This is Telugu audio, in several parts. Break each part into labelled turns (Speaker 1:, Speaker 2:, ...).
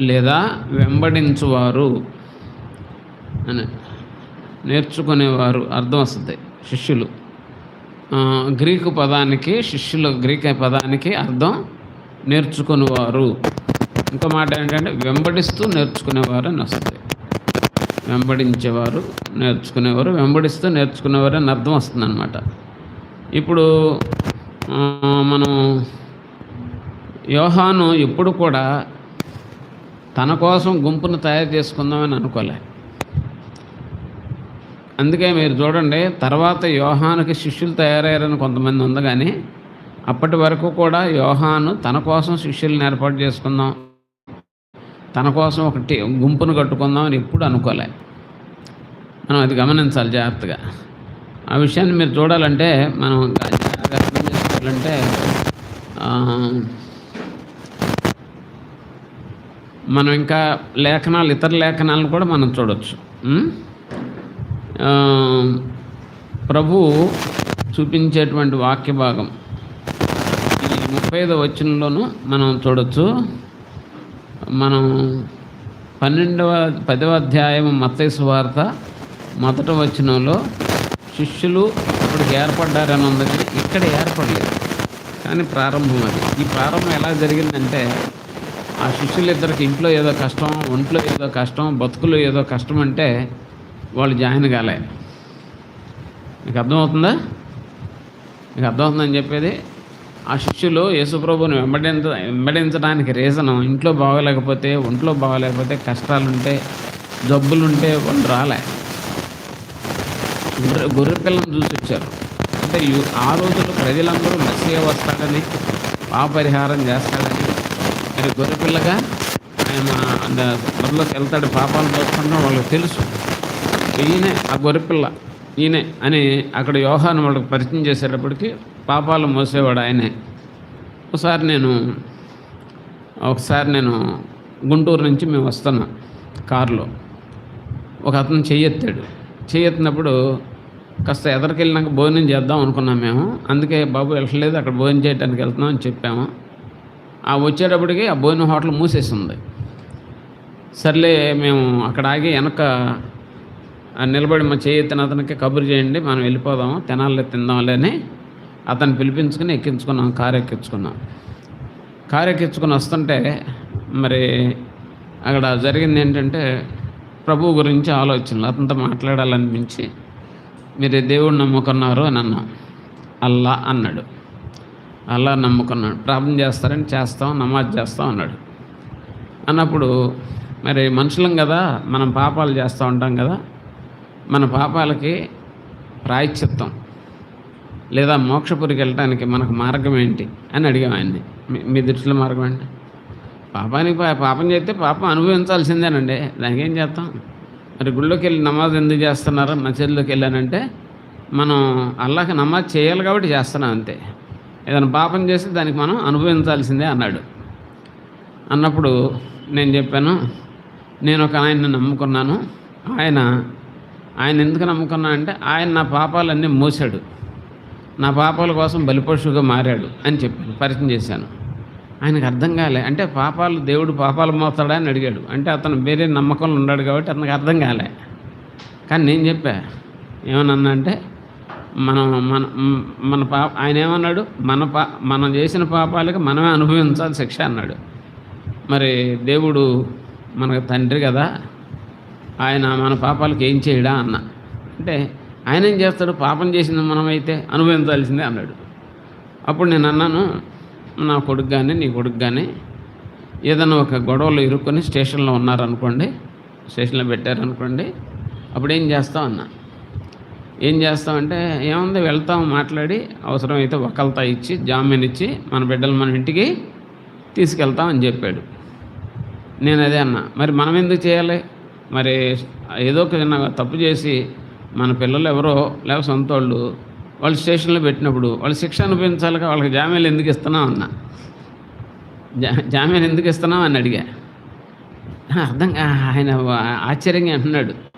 Speaker 1: లేదా వెంబడించువారు అని నేర్చుకునేవారు అర్థం వస్తుంది. శిష్యులు. గ్రీకు పదానికి శిష్యులు గ్రీక్ పదానికి అర్థం నేర్చుకునేవారు. ఇంకో మాట ఏంటంటే వెంబడిస్తూ నేర్చుకునేవారు అని వస్తుంది. వెంబడించేవారు నేర్చుకునేవారు వెంబడిస్తూ నేర్చుకునేవారు అని అర్థం వస్తుంది అనమాట ఇప్పుడు మనం యోహాను ఎప్పుడు కూడా తన కోసం గుంపును తయారు చేసుకుందామని అనుకోలే. అందుకే మీరు చూడండి తర్వాత యోహానుకి శిష్యులు తయారయ్యారని కొంతమంది ఉంది కానీ అప్పటి వరకు కూడా యోహాను తన కోసం శిష్యుల్ని ఏర్పాటు చేసుకుందాం తన కోసం ఒకటి గుంపును కట్టుకుందాం అని ఎప్పుడు అనుకోలే. మనం అది గమనించాలి జాగ్రత్తగా. ఆ విషయాన్ని మీరు చూడాలంటే మనం జాగ్రత్తగా అర్థం చేసుకోవాలంటే మనం ఇంకా లేఖనాలు ఇతర లేఖనాలను కూడా మనం చూడవచ్చు ప్రభు చూపించేటువంటి వాక్య భాగం. ఈ ముప్పై ఐదో వచనంలోనూ మనం చూడవచ్చు మనం పన్నెండవ పదవ అధ్యాయం మత్స్సు వార్త మొదట వచనంలో శిష్యులు ఇప్పటికి ఏర్పడ్డారని ఉంది. ఇక్కడ ఏర్పడలేదు. కానీ ప్రారంభం అది. ఈ ప్రారంభం ఎలా జరిగిందంటే ఆ శిష్యులిద్దరికి ఇంట్లో ఏదో కష్టం ఒంట్లో ఏదో కష్టం బతుకులో ఏదో కష్టం అంటే వాళ్ళు జాయిన్ కాలే. మీకు అర్థమవుతుందా? మీకు అర్థమవుతుందని చెప్పేది? ఆ శిష్యులు యేసుప్రభుని వెంబడించ వెంబడించడానికి రీజను ఇంట్లో బాగోలేకపోతే ఒంట్లో బాగోలేకపోతే కష్టాలుంటే జబ్బులుంటే వాళ్ళు రాలే. గొర్రె గొర్రె పిల్లని చూసి వచ్చారు అంటే ఆ రోజుల్లో ప్రజలందరూ మెస్సీగా వస్తాడని పాపరిహారం చేస్తాడని మరి గొర్రె పిల్లగా? అంత బదులోకి వెళ్తాడు పాపాలు దోచుకుంటాం వాళ్ళకి తెలుసు. ఈయనే ఆ గొర్రెపిల్ల ఈయనే అని అక్కడ యోహాను వాళ్ళకి పరిచయం చేసేటప్పటికి పాపాలు మోసేవాడు ఆయనే. ఒకసారి నేను ఒకసారి నేను గుంటూరు నుంచి మేము వస్తున్నాం కారులో. ఒక అతను చెయ్యెత్తాడు చెయ్యెత్తినప్పుడు కాస్త ఎదరికెళ్ళినాక భోజనం చేద్దాం అనుకున్నాం మేము. అందుకే బాబు వెళ్ళలేదు అక్కడ భోజనం చేయడానికి వెళ్తున్నాం అని చెప్పాము. ఆ వచ్చేటప్పటికి ఆ భోజనం హోటల్ మూసేసింది సర్లే మేము అక్కడ ఆగి వెనక నిలబడి మా చేయెత్తిన అతనికి కబురు చేయండి మనం వెళ్ళిపోదాము తినాలి తిందాంలే అని అతను పిలిపించుకుని ఎక్కించుకున్నాం కారు ఎక్కించుకున్నాం. కారు ఎక్కించుకుని వస్తుంటే మరి అక్కడ జరిగింది ఏంటంటే ప్రభు గురించి ఆలోచనలు అతనితో మాట్లాడాలనిపించి మీరు దేవుడు నమ్ముకున్నారు అని అన్నాం. అల్లా అన్నాడు. అల్లా నమ్ముకున్నాడు. ప్రార్థన చేస్తారని చేస్తాం నమాజ్ చేస్తాం అన్నాడు. అన్నప్పుడు మరి మనుషులం కదా మనం పాపాలు చేస్తూ ఉంటాం కదా మన పాపాలకి ప్రాయశ్చిత్తం లేదా మోక్షపురికి వెళ్ళటానికి మనకు మార్గం ఏంటి అని అడిగాం ఆయన్ని. మీ- మీ దృష్టిలో మార్గం ఏంటి? పాపానికి పా- పాపం చేస్తే పాపం అనుభవించాల్సిందేనండి. దానికి ఏం చేస్తాం? మరి గుళ్ళోకి వెళ్ళి నమాజ్ ఎందుకు చేస్తున్నారు మసీదులోకి వెళ్ళానంటే మనం అల్లాహకి నమాజ్ చేయాలి కాబట్టి చేస్తున్నాం అంతే. ఏదైనా పాపం చేస్తే దానికి మనం అనుభవించాల్సిందే అన్నాడు. అన్నప్పుడు నేను చెప్పాను నేను ఒక ఆయన్ని నమ్ముకున్నాను. ఆయన ఆయన ఎందుకు నమ్ముకున్నా అంటే ఆయన నా పాపాలన్నీ మోసాడు నా పాపాల కోసం బలిపశువుగా మారాడు అని చెప్పాను పరిచయం చేశాను. ఆయనకు అర్థం కాలే అంటే పాపాలు దేవుడు పాపాలు మోస్తాడా అని అడిగాడు. అంటే అతను వేరే నమ్మకంలో ఉన్నాడు కాబట్టి అతనికి అర్థం కాలే. కానీ నేను చెప్పా ఏమన్నా అంటే మనం మన మన పాప ఆయన ఏమన్నాడు? మన పా మనం చేసిన పాపాలకి మనమే అనుభవించాలి శిక్ష అన్నాడు. మరి దేవుడు మనకు తండ్రి కదా ఆయన మన పాపాలకు ఏం చేయడా అన్న. అంటే ఆయన ఏం చేస్తాడు? పాపం చేసింది మనమైతే అనుభవించాల్సిందే అన్నాడు. అప్పుడు నేను అన్నాను నా కొడుకు కానీ నీ కొడుకు కానీ ఏదైనా ఒక గొడవలో ఇరుక్కొని స్టేషన్లో ఉన్నారనుకోండి స్టేషన్లో పెట్టారనుకోండి అప్పుడు ఏం చేస్తావు అన్నా? ఏం చేస్తామంటే ఏముంది వెళ్తాం మాట్లాడి అవసరమైతే ఒకళ్ళతో ఇచ్చి జామీన్ ఇచ్చి మన బిడ్డలు మన ఇంటికి తీసుకెళ్తాం అని చెప్పాడు. నేను అదే అన్నా మరి మనం ఎందుకు చేయాలి? మరి ఏదో ఒక చిన్న తప్పు చేసి మన పిల్లలు ఎవరో లేక సొంత వాళ్ళు వాళ్ళు స్టేషన్లో పెట్టినప్పుడు వాళ్ళు శిక్ష అనుభవించాలిగా వాళ్ళకి జామీన్లు ఎందుకు ఇస్తున్నాం అన్న. జా జామీన్ ఎందుకు ఇస్తున్నాం అని అడిగా. అర్థం కా- ఆయన ఆశ్చర్యంగా అంటున్నాడు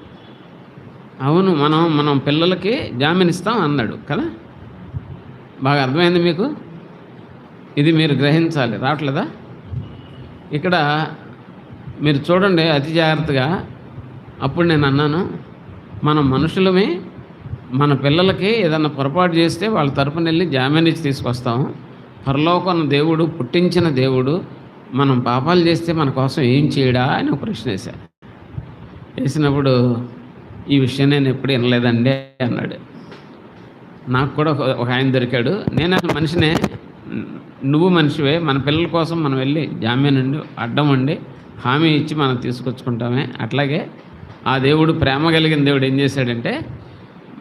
Speaker 1: అవును మనం మనం పిల్లలకి జామీన్ ఇస్తాం అన్నాడు కదా? బాగా అర్థమైంది మీకు? ఇది మీరు గ్రహించాలి రావట్లేదా? ఇక్కడ మీరు చూడండి అతి జాగ్రత్తగా అప్పుడు నేను అన్నాను మనం మనుషులమే మన పిల్లలకి ఏదన్నా పొరపాటు చేస్తే వాళ్ళ తరపున వెళ్ళి జామీన్ ఇచ్చి తీసుకొస్తాం పరలోకం దేవుడు పుట్టించిన దేవుడు మనం పాపాలు చేస్తే మన కోసం ఏం చేయడా అని ఒక ప్రశ్న వేశాను వేసినప్పుడు ఈ విషయం నేను ఎప్పుడు వినలేదండి అన్నాడు. నాకు కూడా ఒక- ఆయన దొరికాడు. నేను అసలు మనిషినే నువ్వు మనిషివే మన పిల్లల కోసం మనం వెళ్ళి జామీన్ ఉండి అడ్డం ఉండి హామీ ఇచ్చి మనం తీసుకొచ్చుకుంటామే. అట్లాగే ఆ దేవుడు ప్రేమ కలిగిన దేవుడు ఏం చేశాడంటే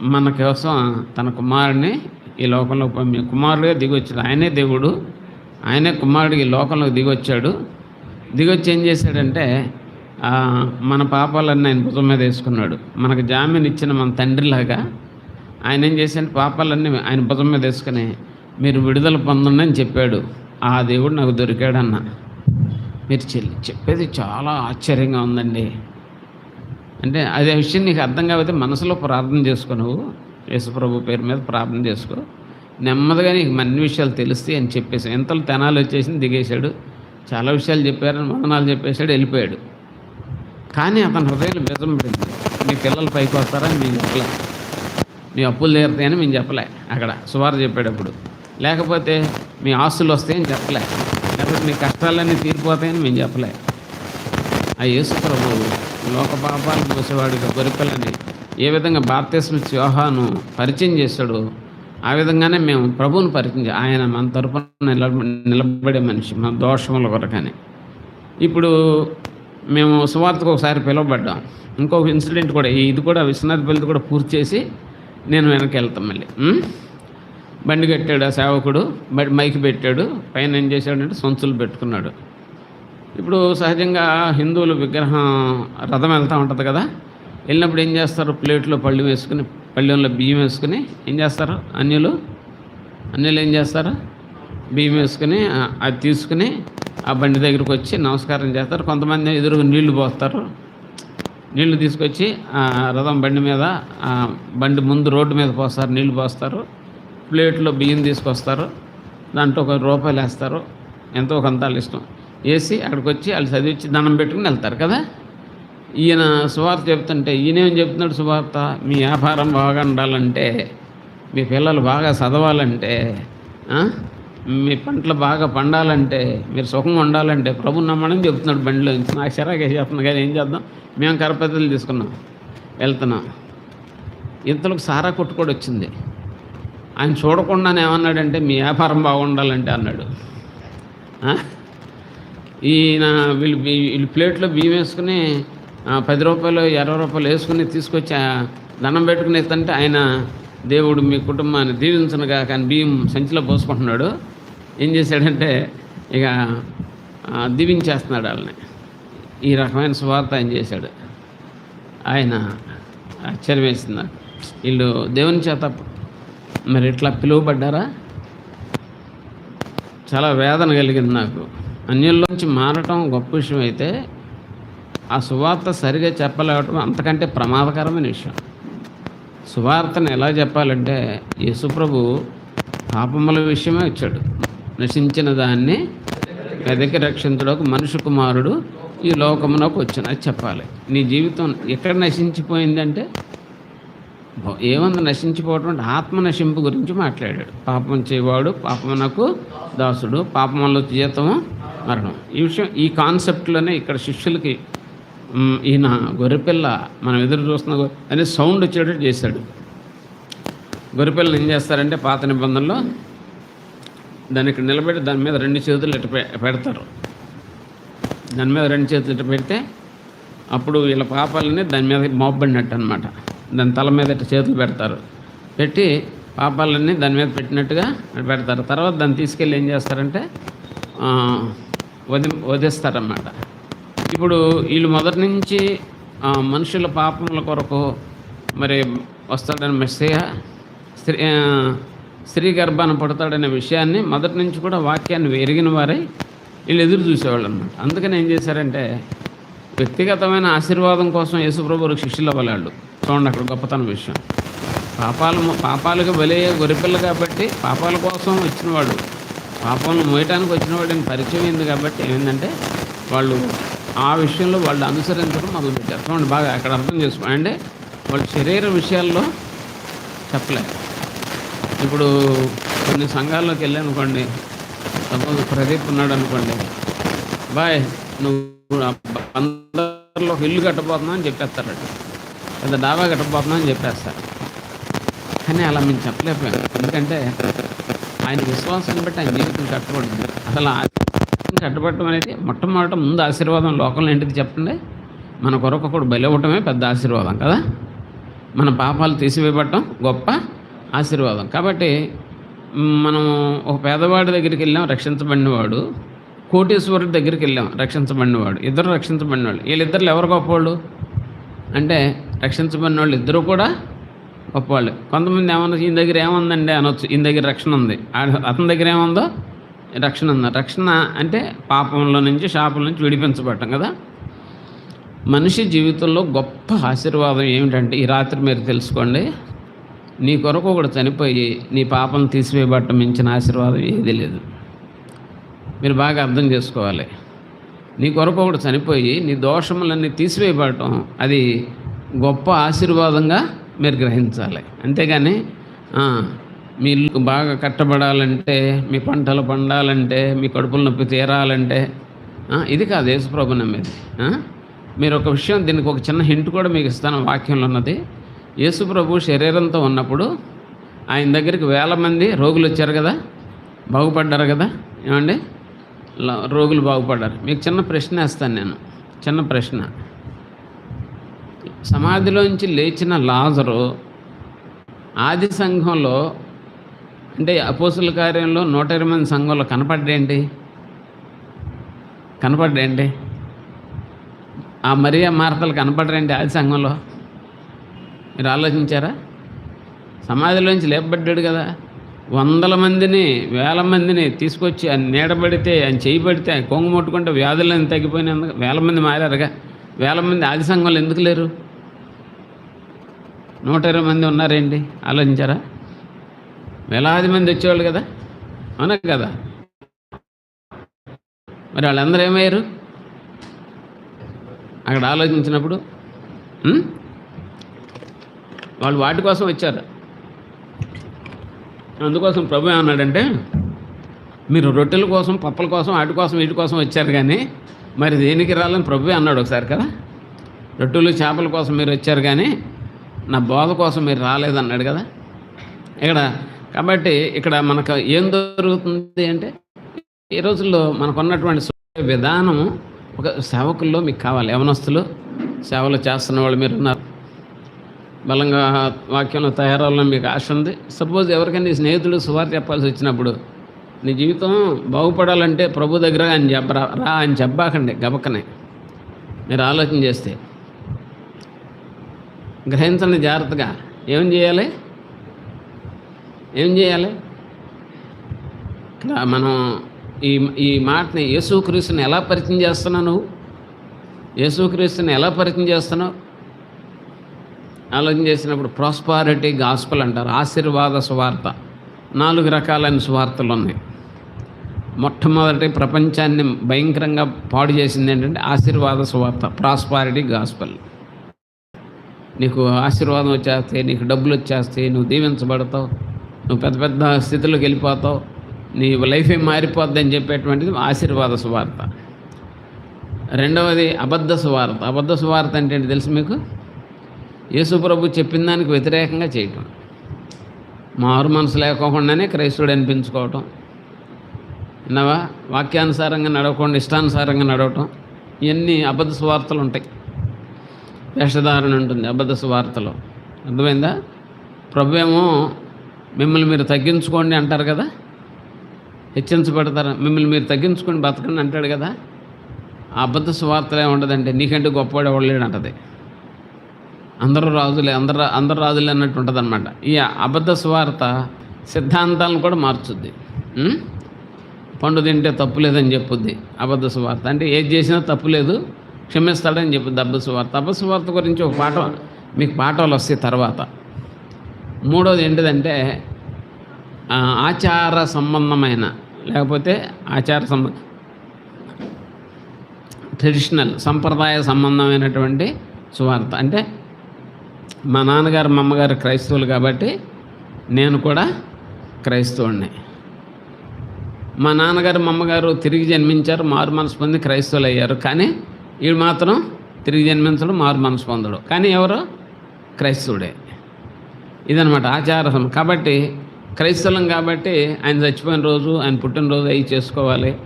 Speaker 1: మన కోసం తన కుమారుడిని ఈ లోకంలో పంపి కుమారుడిగా దిగొచ్చాడు. ఆయనే దేవుడు. ఆయనే కుమారుడికి ఈ లోకంలోకి దిగొచ్చాడు. దిగొచ్చి ఏం చేశాడంటే మన పాపాలన్నీ ఆయన భుజం మీద వేసుకున్నాడు. మనకు జామీన్ ఇచ్చిన మన తండ్రిలాగా ఆయన ఏం చేశాడు? పాపాలన్నీ ఆయన భుజం మీద వేసుకుని మీరు విడుదల పొందండి అని చెప్పాడు. ఆ దేవుడు నాకు దొరికాడన్న. మీరు చెల్లి చెప్పేది చాలా ఆశ్చర్యంగా ఉందండి. అంటే అదే విషయం నీకు అర్థం కాకపోతే మనసులో ప్రార్థన చేసుకో నువ్వు. యేసుప్రభు పేరు మీద ప్రార్థన చేసుకో. నెమ్మదిగా నీకు అన్ని విషయాలు తెలుస్తాయి అని చెప్పేసి ఎంతలో తెనాలు వచ్చేసింది దిగేశాడు. చాలా విషయాలు చెప్పారని వందనాలు చెప్పేశాడు వెళ్ళిపోయాడు. కానీ అతని హృదయం బెజం పడింది. మీ పిల్లలు పైకి వస్తారని మేము చెప్పలే. మీ అప్పులు తీరుతాయని మేము చెప్పలే. అక్కడ సువారు చెప్పేటప్పుడు. లేకపోతే మీ ఆస్తులు వస్తాయని చెప్పలే. లేకపోతే మీ కష్టాలన్నీ తీరిపోతాయని మేము చెప్పలే. ఆ యేసు ప్రభు లోక పాపాలు చూసేవాడికి గొరిపిల్లని ఏ విధంగా భారతదేశం యోహాను పరిచయం చేశాడో ఆ విధంగానే మేము ప్రభువుని పరిచయం ఆయన మన తరపున నిలబ నిలబడే మనిషి మన దోషముల కొరకని. ఇప్పుడు మేము సువార్తకు ఒకసారి పిలువబడ్డాం. ఇంకొక ఇన్సిడెంట్ కూడా ఇది కూడా విశ్వనాథ్ పెళ్ళి కూడా పూర్తి చేసి నేను వెనక్కి వెళ్తాం మళ్ళీ. బండి కట్టాడు ఆ సేవకుడు బట్ మైక్ పెట్టాడు పైన ఏం చేశాడంటే సంచులు పెట్టుకున్నాడు. ఇప్పుడు సహజంగా హిందువులు విగ్రహం రథం వెళ్తూ ఉంటుంది కదా వెళ్ళినప్పుడు ఏం చేస్తారు? ప్లేట్లో పళ్ళు వేసుకుని పళ్ళెంలో బియ్యం వేసుకుని ఏం చేస్తారు? అన్యులు అన్యులు ఏం చేస్తారు? బియ్యం వేసుకుని అది తీసుకుని ఆ బండి దగ్గరికి వచ్చి నమస్కారం చేస్తారు. కొంతమంది ఎదురుగా నీళ్ళు పోస్తారు. నీళ్ళు తీసుకొచ్చి ఆ రథం బండి మీద బండి ముందు రోడ్డు మీద పోస్తారు. నీళ్ళు పోస్తారు. ప్లేట్లో బియ్యం తీసుకొస్తారు. దాంట్లో ఒక రూపాయలు వేస్తారు ఎంతో కొంత ఇష్టం. వేసి అక్కడికి వచ్చి వాళ్ళు చదివించి దండం పెట్టుకుని వెళ్తారు కదా? ఈయన సువార్త చెప్తుంటే ఈయనేం చెప్తున్నాడు సువార్త? మీ వ్యాపారం బాగా ఉండాలంటే మీ పిల్లలు బాగా చదవాలంటే మీ పంటలు బాగా పండాలంటే మీరు సుఖంగా ఉండాలంటే ప్రభు నమ్మడం చెప్తున్నాడు బండిలో. నుంచి నాకు చిరాకే చెప్తున్నా కానీ ఏం చేద్దాం? మేము కరపద్ధతులు తీసుకున్నాం. వెళ్తున్నాం. ఇంతలోకి సారా కొట్టు కూడా వచ్చింది. ఆయన చూడకుండానే ఏమన్నాడంటే మీ వ్యాపారం బాగుండాలంటే అన్నాడు. ఈయన వీళ్ళు వీళ్ళు ప్లేట్లో బియ్యం వేసుకుని పది రూపాయలు ఇరవై రూపాయలు వేసుకుని తీసుకొచ్చి దండం పెట్టుకుని ఆయన దేవుడు మీ కుటుంబాన్ని దీవించనుగా కానీ బియ్యం సంచిలో పోసుకుంటున్నాడు. ఏం చేశాడంటే ఇక ఆ, దీవించేస్తున్నాడు వాళ్ళని. ఈ రకమైన స్వార్థ ఆయన చేశాడు. ఆయన ఆశ్చర్యం వేసింది. వీళ్ళు దేవుని చేత మరి ఇట్లా పిలువబడ్డారా? చాలా వేదన కలిగింది నాకు. అన్యుల్లోంచి మారటం గొప్ప విషయం అయితే ఆ సువార్త సరిగా చెప్పలేవటం అంతకంటే ప్రమాదకరమైన విషయం. సువార్తను ఎలా చెప్పాలంటే యేసుప్రభు పాపముల విషయమే వచ్చాడు నశించిన దాన్ని వెదకి రక్షించడానికి మనుషు కుమారుడు ఈ లోకమునకు వచ్చిన. అది చెప్పాలి. నీ జీవితం ఎక్కడ నశించిపోయిందంటే భ- నశించిపోవటం అంటే ఆత్మ నశింపు గురించి మాట్లాడాడు. పాపం చేయవాడు పాపమునకు దాసుడు పాపంలో జీతము మరణం. ఈ విషయం ఈ కాన్సెప్ట్లోనే ఇక్కడ శిష్యులకి ఈయన గొర్రెపిల్ల మనం ఎదురు చూస్తున్న అనే సౌండ్ వచ్చేటట్టు చేశాడు. గొర్రెపిల్లలు ఏం చేస్తారంటే పాత నిబంధనలో దాన్ని ఇక్కడ నిలబెట్టి దాని మీద రెండు చేతులు ఇట్ట పె- పెడతారు. దాని మీద రెండు చేతులు ఇట్ట పెడితే అప్పుడు వీళ్ళ పాపాలని దాని మీద మోపబడినట్టు అనమాట దాని తల మీద ఇట్ట చేతులు పెడతారు. పెట్టి పాపాలన్నీ దాని మీద పెట్టినట్టుగా పెడతారు. తర్వాత దాన్ని తీసుకెళ్ళి ఏం చేస్తారంటే వది వదిస్తారన్నమాట. ఇప్పుడు వీళ్ళు మొదటి నుంచి మనుషుల పాపముల కొరకు మరి వస్తాడని మెస్సేయ స్త్రీ స్త్రీ గర్భాన్ని పడతాడనే విషయాన్ని మొదటి నుంచి కూడా వాక్యాన్ని ఎరిగిన వారై వీళ్ళు ఎదురు చూసేవాళ్ళు అనమాట అందుకని ఏం చేశారంటే వ్యక్తిగతమైన ఆశీర్వాదం కోసం యేసుప్రభువులకు శిష్యులు అవ్వలేళ్ళు. చూడండి అక్కడ గొప్పతనం విషయం. పాపాలు పాపాలకు బలయ్యే గొరిపిల్ల కాబట్టి పాపాల కోసం వచ్చినవాడు పాపాలను మోయటానికి వచ్చినవాడిని పరిచయం అయింది కాబట్టి ఏంటంటే వాళ్ళు ఆ విషయంలో వాళ్ళు అనుసరించడం మొదలుపెట్టారు. చూడండి బాగా అక్కడ అర్థం చేసుకోండి అంటే వాళ్ళు శరీర విషయాల్లో చెప్పలేదు. ఇప్పుడు కొన్ని సంఘాల్లోకి వెళ్ళాను అనుకోండి. సపోజ్ ప్రదీప్ ఉన్నాడు అనుకోండి. బాయ్ నువ్వు అందరిలో ఇల్లు కట్టబోతున్నా అని చెప్పేస్తారట లేదా డాబా కట్టబోతున్నా అని చెప్పేస్తారు కానీ అలా మేము చెప్పలేకపోయాం. ఎందుకంటే ఆయన విశ్వాసాన్ని బట్టి ఆయన జీవితం కట్టబడింది. అసలు కట్టబడటం అనేది మొట్టమొదట ముందు ఆశీర్వాదం లోకంలో ఏంటిది చెప్పండి? మన కొరకు ఒకడు బలవటమే పెద్ద ఆశీర్వాదం కదా? మన పాపాలు తీసివేయబడటం గొప్ప ఆశీర్వాదం. కాబట్టి మనం ఒక పేదవాడి దగ్గరికి వెళ్ళాం రక్షించబడినవాడు. కోటేశ్వరుడి దగ్గరికి వెళ్ళాం రక్షించబడినవాడు. ఇద్దరు రక్షించబడినవాళ్ళు. వీళ్ళిద్దరు ఎవరు గొప్పవాళ్ళు? అంటే రక్షించబడిన వాళ్ళు ఇద్దరు కూడా గొప్పవాళ్ళు. కొంతమంది ఏమన్నా ఈయన దగ్గర ఏముందండి? అనొచ్చు. ఈయన దగ్గర రక్షణ ఉంది. అతని దగ్గర ఏముందో? రక్షణ ఉంది. రక్షణ అంటే పాపంలో నుంచి శాపం నుంచి విడిపించబడటం కదా. మనిషి జీవితంలో గొప్ప ఆశీర్వాదం ఏమిటంటే ఈ రాత్రి మీరు తెలుసుకోండి నీ కొరకు ఒకడు చనిపోయి నీ పాపం తీసివేయబట్టం మించిన ఆశీర్వాదం ఏది లేదు. మీరు బాగా అర్థం చేసుకోవాలి. నీ కొరకు ఒకడు చనిపోయి నీ దోషములన్నీ తీసివేయబడటం అది గొప్ప ఆశీర్వాదంగా మీరు గ్రహించాలి. అంతేగాని మీ ఇల్లు బాగా కట్టబడాలంటే మీ పంటలు పండాలంటే మీ కడుపులు నొప్పి తీరాలంటే ఇది కాదు యేసుప్రభు నమ్మేది. మీరు ఒక విషయం దీనికి ఒక చిన్న హింట్ కూడా మీకు ఇస్తాను వాక్యంలో ఉన్నది. యేసుప్రభు శరీరంతో ఉన్నప్పుడు ఆయన దగ్గరికి వేల మంది రోగులు వచ్చారు కదా? బాగుపడ్డారు కదా? ఏమండి? రోగులు బాగుపడ్డారు. మీకు చిన్న ప్రశ్న వేస్తాను నేను. చిన్న ప్రశ్న. సమాధిలోంచి లేచిన లాజరు ఆది సంఘంలో అంటే అపోసుల కార్యంలో నూట ఇరవై మంది సంఘంలో కనపడ్డేంటి కనపడ్డేంటి ఆ మరియా మార్తలు కనపడరేంటి ఆది సంఘంలో? మీరు ఆలోచించారా? సమాధిలోంచి లేపబడ్డాడు కదా. వందల మందిని వేల మందిని తీసుకొచ్చి ఆయన నీడబడితే ఆయన చేయబడితే ఆయన కొంగు ముట్టుకుంటే వ్యాధులను తగ్గిపోయినందుకు వేల మంది మారారుగా. వేల మంది ఆది సంఘంలో ఎందుకు లేరు? నూట ఇరవై మంది ఉన్నారేంటి? ఆలోచించారా? వేలాది మంది వచ్చేవాళ్ళు కదా. అవునా కదా? మరి వాళ్ళందరూ ఏమయ్యారు? అక్కడ ఆలోచించినప్పుడు వాళ్ళు వాటి కోసం వచ్చారు అందుకోసం ప్రభు ఏమన్నాడంటే మీరు రొట్టెల కోసం పప్పల కోసం వాటి కోసం వీటి కోసం వచ్చారు కానీ మరి దేనికి రాలని ప్రభువే అన్నాడు ఒకసారి కదా? రొట్టెలు చేపల కోసం మీరు వచ్చారు కానీ నా బోధ కోసం మీరు రాలేదన్నాడు కదా? ఇక్కడ కాబట్టి ఇక్కడ మనకు ఏం దొరుకుతుంది అంటే ఈ రోజుల్లో మనకున్నటువంటి విధానం విధానము ఒక సేవకుల్లో మీకు కావాలి. యవనస్తులు సేవలు చేస్తున్న వాళ్ళు మీరు ఉన్నారు. బలంగా వాక్యంలో తయారవ్వాలని మీకు ఆశ ఉంది. సపోజ్ ఎవరికైనా నీ స్నేహితుడు సువార్త చెప్పాల్సి వచ్చినప్పుడు నీ జీవితం బాగుపడాలంటే ప్రభు దగ్గర ఆయన చెప్పరా రా అని చెప్పాకండి గబక్కనే. మీరు ఆలోచన చేస్తే. గ్రహించండి జాగ్రత్తగా. ఏం చేయాలి? ఏం చేయాలి? ఇక్కడ మనం ఈ ఈ మాటని యేసుక్రీస్తుని ఎలా పరిచయం చేస్తున్నావు నువ్వు? యేసుక్రీస్తుని ఎలా పరిచయం చేస్తున్నావు? ఆలోచన చేసినప్పుడు ప్రాస్పారిటీ గాస్పల్ అంటారు ఆశీర్వాద సువార్త. నాలుగు రకాలైన సువార్తలు ఉన్నాయి. మొట్టమొదటి ప్రపంచాన్ని భయంకరంగా పాడు చేసింది ఏంటంటే ఆశీర్వాద సువార్త ప్రాస్పారిటీ గాస్పల్ నీకు ఆశీర్వాదం వచ్చేస్తాయి నీకు డబ్బులు వచ్చేస్తాయి నువ్వు దీవించబడతావు నువ్వు పెద్ద పెద్ద స్థితిలోకి వెళ్ళిపోతావు నీ లైఫే మారిపోద్ది అని చెప్పేటువంటిది ఆశీర్వాద సువార్త. రెండవది అబద్ధ సువార్త. అబద్ధ సువార్త అంటే తెలుసు మీకు? యేసుప్రభు చెప్పిన దానికి వ్యతిరేకంగా చేయటం. మారు మనసు లేకోకుండానే క్రైస్తవుడు అనిపించుకోవటం. విన్నావా? వాక్యానుసారంగా నడవకుండా ఇష్టానుసారంగా నడవటం. ఇవన్నీ అబద్ధ సువార్తలు ఉంటాయి. వేషధారణ ఉంటుంది అబద్ధ సువార్తలో. అర్థమైందా? ప్రభు ఏమో మిమ్మల్ని మీరు తగ్గించుకోండి అంటారు కదా? హెచ్చించబడతారు మిమ్మల్ని మీరు తగ్గించుకొని బతకండి అంటాడు కదా? ఆ అబద్ధ సువార్తలే ఉండదంటే నీకంటే గొప్పవాడు ఎవడు లేడు అంటది అందరూ రాజులే అందరు అందరు రాజులే అన్నట్టు ఉంటుంది అనమాట ఈ అబద్ధ సువార్త సిద్ధాంతాలను కూడా మార్చుద్ది. పండు తింటే తప్పు లేదని చెప్పుద్ది అబద్ధ సువార్త అంటే ఏది చేసినా తప్పు లేదు క్షమిస్తాడని చెప్పుద్ది అబద్ధ సువార్త అబద్ధ సువార్త గురించి ఒక పాఠం మీకు పాఠాలు వస్తాయి తర్వాత. మూడోది ఏంటిదంటే ఆచార సంబంధమైన లేకపోతే ఆచార సంబ ట్రెడిషనల్ సంప్రదాయ సంబంధమైనటువంటి సువార్త అంటే మా నాన్నగారు మా అమ్మగారు క్రైస్తవులు కాబట్టి నేను కూడా క్రైస్తవుడిని మా నాన్నగారు మా అమ్మగారు తిరిగి జన్మించారు మారు మనసు పొంది క్రైస్తవులు అయ్యారు. కానీ వీడు మాత్రం తిరిగి జన్మించడం మారు మనసు పొందడు. కానీ ఎవరు? క్రైస్తవుడే. ఇదనమాట ఆచారం కాబట్టి క్రైస్తవం కాబట్టి ఆయన చచ్చిపోయిన రోజు ఆయన పుట్టినరోజు అవి చేసుకోవాలి.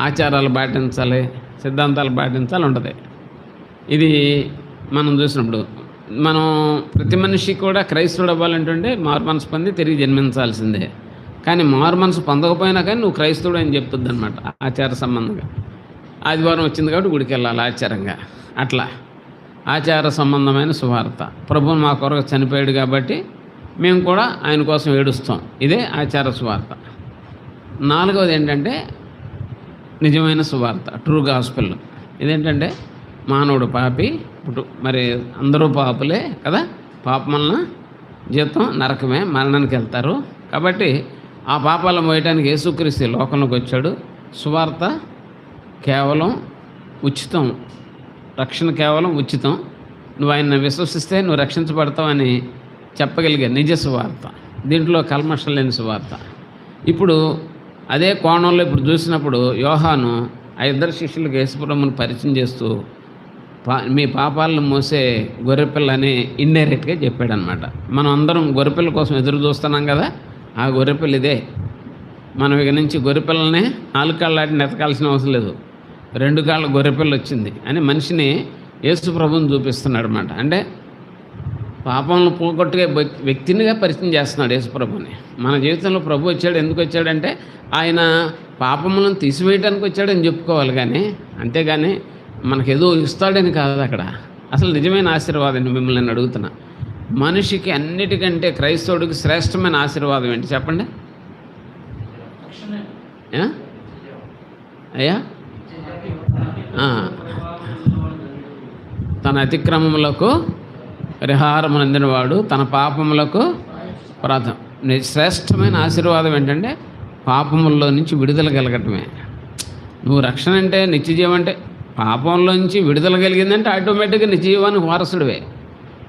Speaker 1: ఆచారాలు పాటించాలి సిద్ధాంతాలు పాటించాలి ఉంటుంది. ఇది మనం చూసినప్పుడు మనం ప్రతి మనిషి కూడా క్రైస్తవుడు అవ్వాలంటుంటే మారు మనసు పొంది తిరిగి జన్మించాల్సిందే. కానీ మారు మనసు పొందకపోయినా కానీ నువ్వు క్రైస్తవుడు అని చెప్తుంది అనమాట ఆచార సంబంధంగా. ఆదివారం వచ్చింది కాబట్టి గుడికి వెళ్ళాలి ఆచారంగా. అట్లా. ఆచార సంబంధమైన సువార్త. ప్రభు మా కొరకు చనిపోయాడు కాబట్టి మేము కూడా ఆయన కోసం ఏడుస్తాం. ఇదే ఆచార శుభార్త నాలుగవది ఏంటంటే నిజమైన శుభార్త ట్రూ గాస్పిల్. ఇదేంటంటే మానవుడు పాపి ఇప్పుడు మరి అందరూ పాపులే కదా? పాపం వలన జీతం నరకమే మరణానికి వెళ్తారు. కాబట్టి ఆ పాపాలను మోయటానికి యేసుక్రీస్తు లోకంలోకి వచ్చాడు. సువార్త కేవలం ఉచితం రక్షణ కేవలం ఉచితం. నువ్వు ఆయన విశ్వసిస్తే నువ్వు రక్షించబడతావని చెప్పగలిగే నిజ సువార్త. దీంట్లో కల్మషం లేని సువార్త. ఇప్పుడు అదే కోణంలో ఇప్పుడు చూసినప్పుడు యోహాను ఆ ఇద్దరు శిష్యులకు యేసుప్రభుని పరిచయం చేస్తూ మీ పాపాలను మోసే గొర్రెపిల్ల అని ఇండైరెక్ట్గా చెప్పాడనమాట. మనం అందరం గొర్రెపిల్ల కోసం ఎదురు చూస్తున్నాం కదా ఆ గొర్రెపిల్ల ఇదే. మనం ఇక నుంచి గొర్రెపిల్లనే నాలుగు కాళ్ళాటి నెతకాల్సిన అవసరం లేదు. రెండు కాళ్ళ గొర్రెపిల్ల వచ్చింది అని మనిషిని యేసు ప్రభుని చూపిస్తున్నాడు అనమాట అంటే పాపంలో పోగొట్టుగా వ్యక్తినిగా పరిచయం చేస్తున్నాడు యేసుప్రభుని మన జీవితంలో ప్రభు వచ్చాడు. ఎందుకు వచ్చాడంటే ఆయన పాపములను తీసివేయడానికి వచ్చాడని చెప్పుకోవాలి కానీ అంతేగాని మనకేదో ఇస్తాడని కాదు అక్కడ. అసలు నిజమైన ఆశీర్వాదం మిమ్మల్ని నేను అడుగుతున్నా? మనిషికి అన్నిటికంటే క్రైస్తవుడికి శ్రేష్టమైన ఆశీర్వాదం ఏంటి చెప్పండి? అయ్యా? తన అతిక్రమములకు పరిహారం అందినవాడు తన పాపములకు ప్రార్థన. శ్రేష్టమైన ఆశీర్వాదం ఏంటంటే పాపముల్లో నుంచి విడుదల కలగటమే. నువ్వు రక్షణ అంటే నిత్యజీవం అంటే పాపంలోంచి విడుదల కలిగిందంటే ఆటోమేటిక్గా జీవానికి వారసుడివే.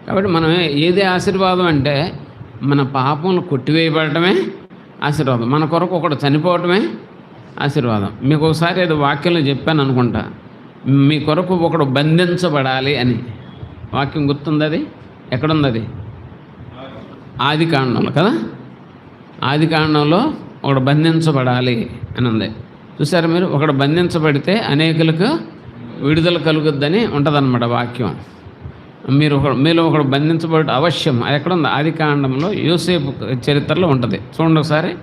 Speaker 1: కాబట్టి మనం ఏదే ఆశీర్వాదం అంటే మన పాపములు కొట్టివేయబడటమే ఆశీర్వాదం. మన కొరకు ఒకడు చనిపోవటమే ఆశీర్వాదం. మీకు ఒకసారి ఏదో వాక్యంలో చెప్పాను అనుకుంటా. మీ కొరకు ఒకడు బంధించబడాలి అని. వాక్యం గుర్తుంది అది? ఎక్కడుంది అది? ఆది కాండంలో కదా? ఆది కాండంలో ఒకడు బంధించబడాలి అని ఉంది. చూసారు మీరు? ఒకడు బంధించబడితే అనేకులకు విడుదల కలుగుద్దని ఉంటుందన్నమాట వాక్యం. మీరు ఒక మీలో ఒకడు బంధించబడి అవశ్యం. అది ఎక్కడ ఉంది ఆది కాండంలో యూసేపు చరిత్రలో ఉంటుంది. చూడండి ఒకసారి.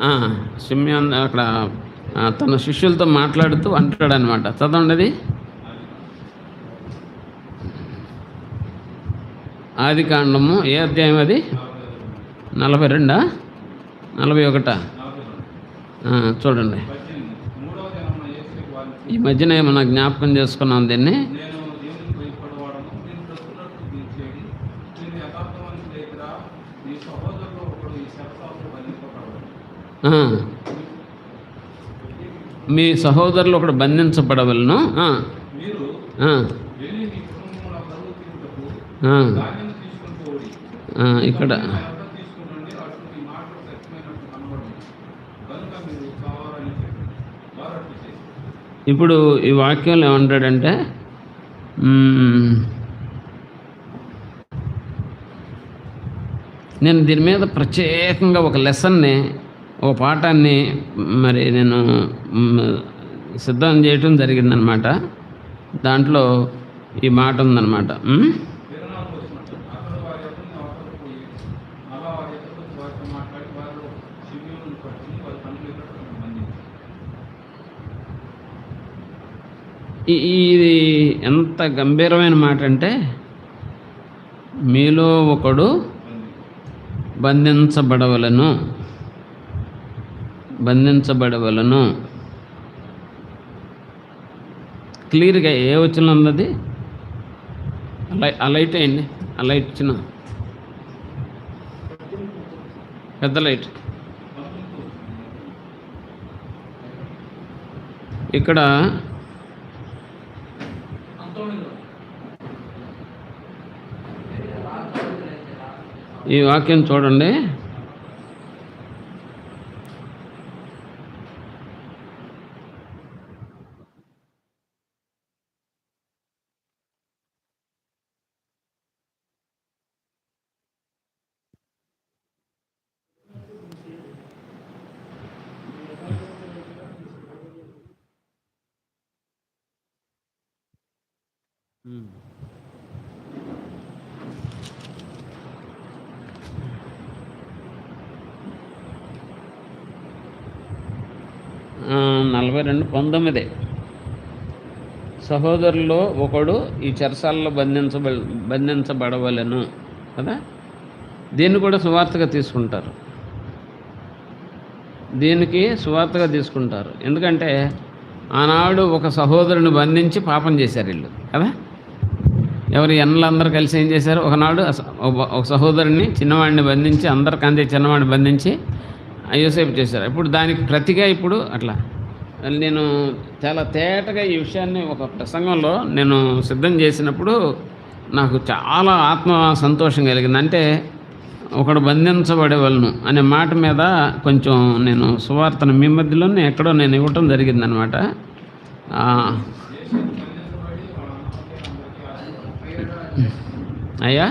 Speaker 1: ఆ, అక్కడ తన శిష్యులతో మాట్లాడుతూ అంటాడనమాట చదవండి ఆది కాండము ఏ అధ్యాయం అది? నలభై రెండా? నలభై ఒకటా? చూడండి. ఈ మధ్యన ఏమన్నా జ్ఞాపకం చేసుకున్నాం దీన్ని?
Speaker 2: మీ సహోదరులు ఒకడు బంధించబడవలను. ఇక్కడ తీర్చేది నేను యథార్థమైన దగ్గర నీ సహోదరులు ఒకడు ఈ శరసాలు బంధింపబడదు
Speaker 1: ఆ. మీ సహోదరులు ఒకడు బంధించబడవలను ఆ,
Speaker 2: మీరు
Speaker 1: ఆ,
Speaker 2: వెళ్ళి మీ కుటుంబంలో బరువు తీసుకుంటూ
Speaker 1: ఆ,
Speaker 2: ధాన్యం తీసుకుని పోడి
Speaker 1: ఆ, ఇక్కడ
Speaker 2: అర్థం తీసుకునండి అటు మీ మాటలు సత్యమైనట్టు కనబడింది కనుక మీరు కావాలని చెప్పి వారు అట్లు చేసి
Speaker 1: ఇప్పుడు ఈ వాక్యంలో ఏమంటాడంటే నేను దీని మీద ప్రత్యేకంగా ఒక లెసన్ని ఒక పాఠాన్ని మరి నేను సిద్ధం చేయటం జరిగిందనమాట. దాంట్లో ఈ మాట ఉందన్నమాట మ్?
Speaker 2: విరణాలు వచ్చినట్టు అక్కడ వారి ఎదురు అవతల పోయి అలా వారి ఎదురు వారితో మాట్లాడి వారు శిబిరం పట్టుకుని వారి పనులు బంధించారు
Speaker 1: ఈ- ఇది ఎంత గంభీరమైన మాట అంటే మీలో ఒకడు బంధించబడవలను బంధించబడవలను. క్లియర్గా ఏ వచ్చిన ఉన్నది? అలైట్ అలైట్ ఆ అలైట్ చిన్న. పెద్ద లైట్. ఇక్కడ ఈ వాక్యం చూడండి ఆ, నలభై రెండు పంతొమ్మిది. సహోదరుల్లో ఒకడు ఈ చెరసాలలో బంధించబ బంధించబడవలను కదా? దీన్ని కూడా సువార్తగా తీసుకుంటారు. దీనికి సువార్తగా తీసుకుంటారు. ఎందుకంటే ఆనాడు ఒక సహోదరుని బంధించి పాపం చేశారు వీళ్ళు కదా? ఎవరు ఎన్నలందరూ కలిసి ఏం చేశారు? ఒకనాడు ఒక- ఒక సహోదరుని చిన్నవాడిని బంధించి అందరికందే చిన్నవాడిని బంధించి అయ్యోసేపు చేశారు. ఇప్పుడు దానికి ప్రతిగా ఇప్పుడు అట్లా నేను చాలా తేటగా ఈ విషయాన్ని ఒక ప్రసంగంలో నేను సిద్ధం చేసినప్పుడు నాకు చాలా ఆత్మ సంతోషం కలిగింది. అంటే ఒకడు బంధించబడేవాళ్ళను అనే మాట మీద కొంచెం నేను సువార్తను మీ మధ్యలోనే ఎక్కడో నేను ఇవ్వటం జరిగిందనమాట అయ్యా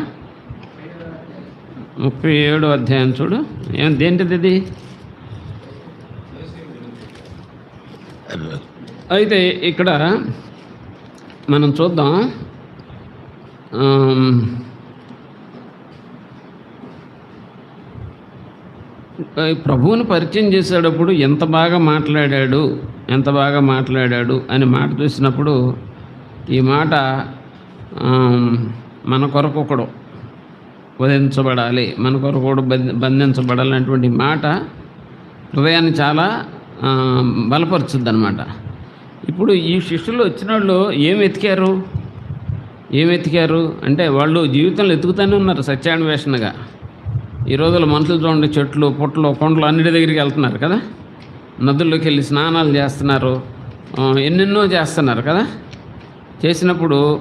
Speaker 1: ముప్పై ఏడు అధ్యాయం చూడు. ఏం దేంటిది ఇది? అయితే ఇక్కడ మనం చూద్దాం. ప్రభువుని పరిచయం చేసేటప్పుడు ఎంత బాగా మాట్లాడాడు ఎంత బాగా మాట్లాడాడు అని మాట చూసినప్పుడు ఈ మాట మన కొరకు ఒకడు వధించబడాలి మన కొరకు ఒకడు బంధించబడాలి అనేటువంటి మాట హృదయాన్ని చాలా బలపరుచుద్ది అనమాట ఇప్పుడు ఈ శిష్యులు వచ్చిన వాళ్ళు ఏం వెతికారు? ఏం వెతికారు? అంటే వాళ్ళు జీవితంలో ఎతుకుతూనే ఉన్నారు సత్యాన్వేషణగా. ఈ రోజుల్లో మనుషులు చూడండి చెట్లు పుట్టలు కొండలు అన్నిటి దగ్గరికి వెళ్తున్నారు కదా? నదుల్లోకి వెళ్ళి స్నానాలు చేస్తున్నారు. ఎన్నెన్నో చేస్తున్నారు కదా? చేసినప్పుడు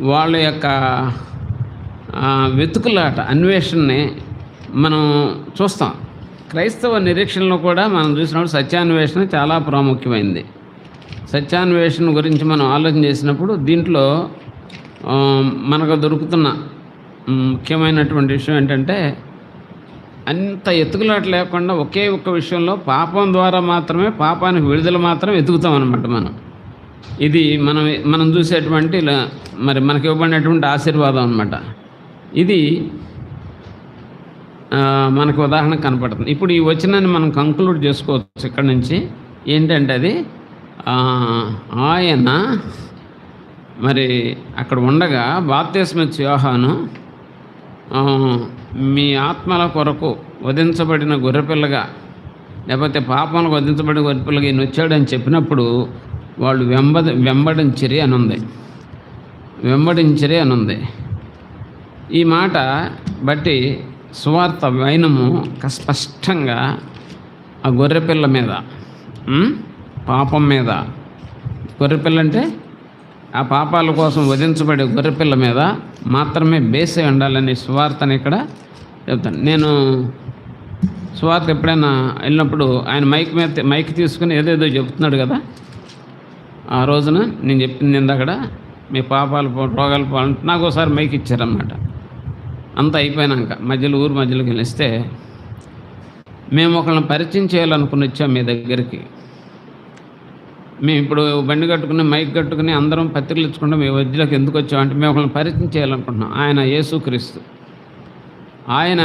Speaker 1: వాళ్ళ యొక్క వెతుకులాట అన్వేషణని మనం చూస్తాం. క్రైస్తవ నిరీక్షణలో కూడా మనం చూసినప్పుడు సత్యాన్వేషణ చాలా ప్రాముఖ్యమైంది. సత్యాన్వేషణ గురించి మనం ఆలోచన చేసినప్పుడు దీంట్లో మనకు దొరుకుతున్న ముఖ్యమైనటువంటి విషయం ఏంటంటే అంత ఎత్తుకులాట లేకుండా ఒకే ఒక్క విషయంలో పాపం ద్వారా మాత్రమే పాపానికి విడుదల మాత్రం ఎతుకుతాం అనమాట మనం. ఇది మనం మనం చూసేటువంటి ఇలా- మరి మనకి ఇవ్వబడినటువంటి ఆశీర్వాదం అనమాట ఇది మనకు ఉదాహరణ కనపడుతుంది. ఇప్పుడు ఈ వచనాన్ని మనం కంక్లూడ్ చేసుకోవచ్చు ఇక్కడ నుంచి. ఏంటంటే అది ఆయన మరి అక్కడ ఉండగా బాప్తిస్మిత్ యోహాను మీ ఆత్మల కొరకు వధించబడిన గొర్రెపిల్లగా లేకపోతే పాపంలో వధించబడిన గొర్రెపిల్లగా ఈయన వచ్చాడని చెప్పినప్పుడు వాళ్ళు వెంబద వెంబడించిరి అని ఉంది వెంబడించిరి అని ఉంది ఈ మాట బట్టి సువార్త వైనము స్పష్టంగా ఆ గొర్రెపిల్ల మీద పాపం మీద. గొర్రెపిల్ల అంటే ఆ పాపాల కోసం వధించబడే గొర్రెపిల్ల మీద మాత్రమే బేస్ అయి ఉండాలని సువార్తని ఇక్కడ చెప్తాను. నేను సువార్త ఎప్పుడైనా వెళ్ళినప్పుడు ఆయన మైక్ మీద మైక్ తీసుకుని ఏదేదో చెప్తున్నాడు కదా. ఆ రోజున నేను చెప్పింది ఇందాకడ మీ పాపాలు పో రోగాలు పోవాలంటే నాకు ఒకసారి మైక్ ఇచ్చారన్నమాట. అంతా అయిపోయినాక మధ్యలో ఊరు మధ్యలో వెళ్ళిస్తే మేము ఒకళ్ళని పరిచయం చేయాలనుకుని వచ్చాం మీ దగ్గరికి. మేము ఇప్పుడు బండి కట్టుకుని మైక్ కట్టుకుని అందరం పత్రికలు ఇచ్చుకుంటాం మీ వద్యలోకి ఎందుకు వచ్చామంటే మేము ఒకళ్ళని పరిచయం చేయాలనుకుంటున్నాం. ఆయన యేసుక్రీస్తు. ఆయన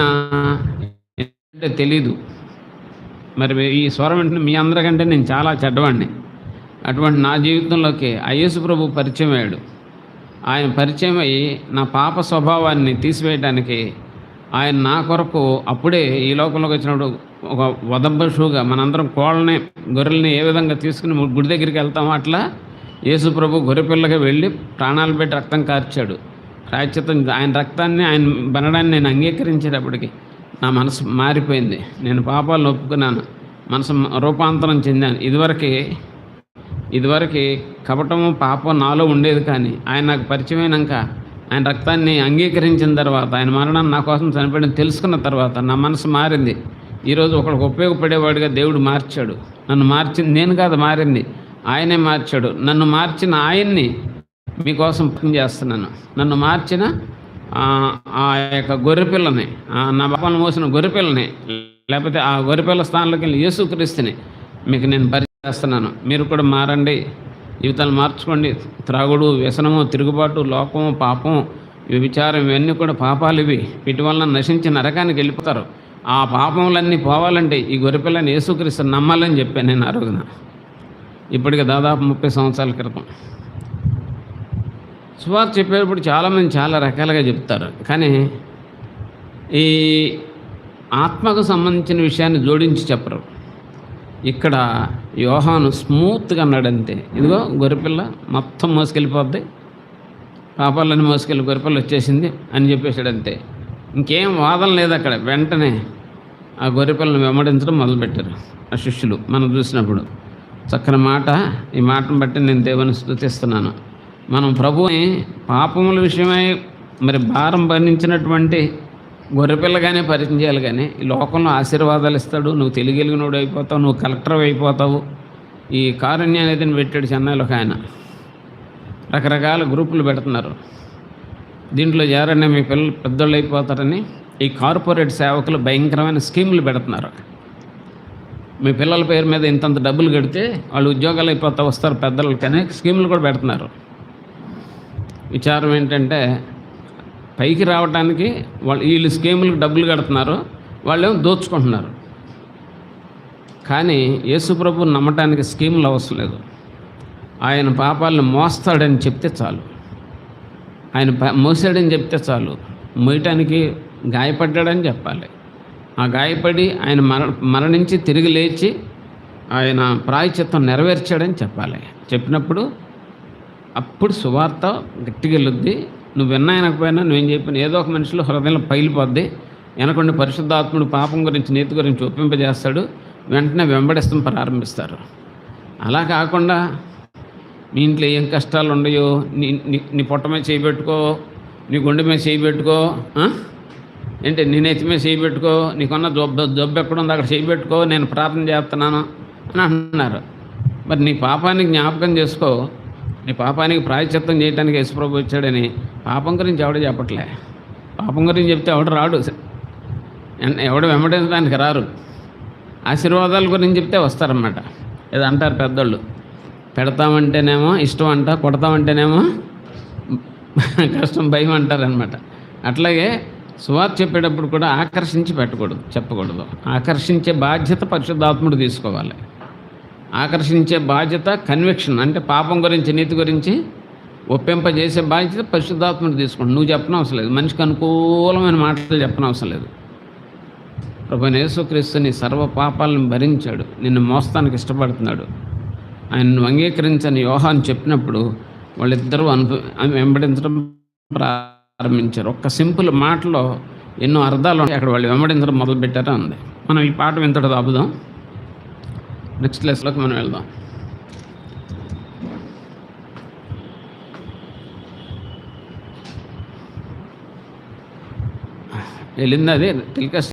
Speaker 1: అంటే తెలీదు. మరి ఈ స్వరం వెంటనే మీ అందరికంటే నేను చాలా చెడ్డవాడిని అటువంటి నా జీవితంలోకి ఆ యేసు ప్రభు పరిచయం అయ్యాడు. ఆయన పరిచయం అయ్యి నా పాప స్వభావాన్ని తీసివేయడానికి ఆయన నా కొరకు అప్పుడే ఈ లోకంలోకి వచ్చినప్పుడు ఒక వదంబషుగా మనందరం కోళ్ళని గొర్రెల్ని ఏ విధంగా తీసుకుని గుడి దగ్గరికి వెళ్తామో అట్లా యేసు ప్రభు గొర్రెపిల్లగా వెళ్ళి ప్రాణాలు పెట్టి రక్తం కార్చాడు. ప్రాచ్యతం ఆయన రక్తాన్ని ఆయన బనడాన్ని నేను అంగీకరించేటప్పటికి నా మనసు మారిపోయింది. నేను పాపాలు ఒప్పుకున్నాను. మనసు రూపాంతరం చెందాను. ఇదివరకే ఇదివరకు కపటము పాపం నాలో ఉండేది కానీ ఆయన నాకు పరిచయం అయినాక ఆయన రక్తాన్ని అంగీకరించిన తర్వాత ఆయన మరణం నా కోసం చనిపోయిన తెలుసుకున్న తర్వాత నా మనసు మారింది. ఈరోజు ఒకరికి ఉపయోగపడేవాడిగా దేవుడు మార్చాడు. నన్ను మార్చింది నేను కాదు మారింది. ఆయనే మార్చాడు. నన్ను మార్చిన ఆయన్ని మీకోసం పని చేస్తున్నాను. నన్ను మార్చిన ఆ యొక్క గొర్రెపిల్లని ఆ నా బాబాను మోసిన గొర్రెపిల్లని లేకపోతే ఆ గొర్రెపిల్ల స్థానంలోకి వెళ్ళి యేసుక్రీస్తుని మీకు నేను పరిచయం చేస్తున్నాను. మీరు కూడా మారండి. జీవితాలు మార్చుకోండి. త్రాగుడు వ్యసనము తిరుగుబాటు లోపము పాపము విచారం ఇవన్నీ కూడా పాపాలు ఇవి. వీటి వలన నశించి నరకానికి వెళ్ళిపోతారు. ఆ పాపములన్నీ పోవాలంటే ఈ గొరిపిల్లని యేసుక్రీస్తు నమ్మాలని చెప్పాను నేను ఆ రోజున. ఇప్పటికి దాదాపు ముప్పై సంవత్సరాల క్రితం. సువార్త చెప్పేటప్పుడు చాలామంది చాలా రకాలుగా చెప్తారు. కానీ ఈ ఆత్మకు సంబంధించిన విషయాన్ని జోడించి చెప్పరు. ఇక్కడ యోహాను స్మూత్గా అన్నాడంతే. ఇదిగో గొర్రెపిల్ల మొత్తం మోసుకెళ్ళిపోద్ది. పాపాలని మోసుకెళ్ళి గొర్రెపిల్ల వచ్చేసింది అని చెప్పేసాడు అంతే ఇంకేం వాదన లేదు అక్కడ. వెంటనే ఆ గొర్రెపిల్లని వెంబడించడం మొదలుపెట్టారు ఆ శిష్యులు మనం చూసినప్పుడు. చక్కని మాట. ఈ మాటను బట్టి నేను దేవుని స్థుతిస్తున్నాను మనం ప్రభుని పాపముల విషయమై మరి భారం భరించినటువంటి గొర్రెపిల్లగానే పరిచయం చేయాలి కానీ ఈ లోకంలో ఆశీర్వాదాలు ఇస్తాడు నువ్వు తెలియగలిగినోడు అయిపోతావు నువ్వు కలెక్టర్ అయిపోతావు. ఈ కారుణ్య అనేది పెట్టాడు చెన్నైలో ఒక ఆయన. రకరకాల గ్రూపులు పెడుతున్నారు. దీంట్లో చేరనే మీ పిల్లలు పెద్దోళ్ళు అయిపోతారని ఈ కార్పొరేట్ సేవకులు భయంకరమైన స్కీములు పెడుతున్నారు. మీ పిల్లల పేరు మీద ఇంతంత డబ్బులు కడితే వాళ్ళు ఉద్యోగాలు అయిపోతా వస్తారు పెద్దలకనే స్కీములు కూడా పెడుతున్నారు. విచారం ఏంటంటే పైకి రావడానికి వాళ్ళు వీళ్ళు స్కీములకు డబ్బులు కడుతున్నారు వాళ్ళేమో దోచుకుంటున్నారు. కానీ యేసుప్రభు నమ్మటానికి స్కీములు అవసరం లేదు. ఆయన పాపాలను మోస్తాడని చెప్తే చాలు. ఆయన మోసాడని చెప్తే చాలు. మోయటానికి గాయపడ్డాడని చెప్పాలి. ఆ గాయపడి ఆయన మర మరణించి తిరిగి లేచి ఆయన ప్రాయచిత్తం నెరవేర్చాడని చెప్పాలి. చెప్పినప్పుడు అప్పుడు సువార్త గట్టిగెళ్ళుద్ది నువ్వు విన్నా వినకపోయినా నువ్వేం చెప్పిన ఏదో ఒక మనిషిలో హృదయంలో పైలిపోద్ది వెనకొండి పరిశుద్ధాత్ముడు పాపం గురించి నీతి గురించి ఒప్పింపజేస్తాడు. వెంటనే వెంబడిస్తాం ప్రారంభిస్తారు. అలా కాకుండా మీ ఇంట్లో ఏం కష్టాలు ఉండయో నీ నీ పొట్ట మీద చేయబెట్టుకో నీ గుండె మీద చేయబెట్టుకో ఏంటి నీ నెత్తి మీద చేయబెట్టుకో నీకున్న జబ్బు జబ్బు ఎక్కడ ఉంది అక్కడ చేయబెట్టుకో నేను ప్రార్థన చేస్తున్నాను అని అంటున్నారు. మరి నీ పాపానికి జ్ఞాపకం చేసుకో. నీ పాపానికి ప్రాయచిత్తం చేయడానికి యశుప్రభు వచ్చాడని పాపం గురించి ఎవడ చెప్పట్లే. పాపం గురించి చెప్తే ఎవడు రాడు. ఎవడు వెంబడించడానికి రారు. ఆశీర్వాదాల గురించి చెప్తే వస్తారన్నమాట. ఏదో అంటారు పెద్దోళ్ళు. పెడతామంటేనేమో ఇష్టం అంట కొడతామంటేనేమో కష్టం భయం అంటారనమాట అట్లాగే సువార్త చెప్పేటప్పుడు కూడా ఆకర్షించి పెట్టకూడదు చెప్పకూడదు. ఆకర్షించే బాధ్యత పరిశుద్ధాత్ముడు తీసుకోవాలి. ఆకర్షించే బాధ్యత కన్విక్షన్ అంటే పాపం గురించి నీతి గురించి ఒప్పింపజేసే బాధ్యత పరిశుద్ధాత్మను తీసుకోండి నువ్వు చెప్పనవసరం లేదు. మనిషికి అనుకూలమైన మాటలు చెప్పనవసరం లేదు. ప్రభు యేసుక్రీస్తు నీ సర్వ పాపాలను భరించాడు. నిన్ను మోస్తానికి ఇష్టపడుతున్నాడు. ఆయనను అంగీకరించని వ్యూహాన్ని చెప్పినప్పుడు వాళ్ళిద్దరూ అను వెంబడించడం ప్రారంభించారు. ఒక్క సింపుల్ మాటలో ఎన్నో అర్థాలు ఉన్నాయి అక్కడ వాళ్ళు వెంబడించడం మొదలుపెట్టారో ఉంది మనం ఈ పాట వింతటి ఆపుదాం. நெக்ஸ்ட் கிளாஸில் மேன் எழுதான் எழுந்தது டெலிகாஸ்ட்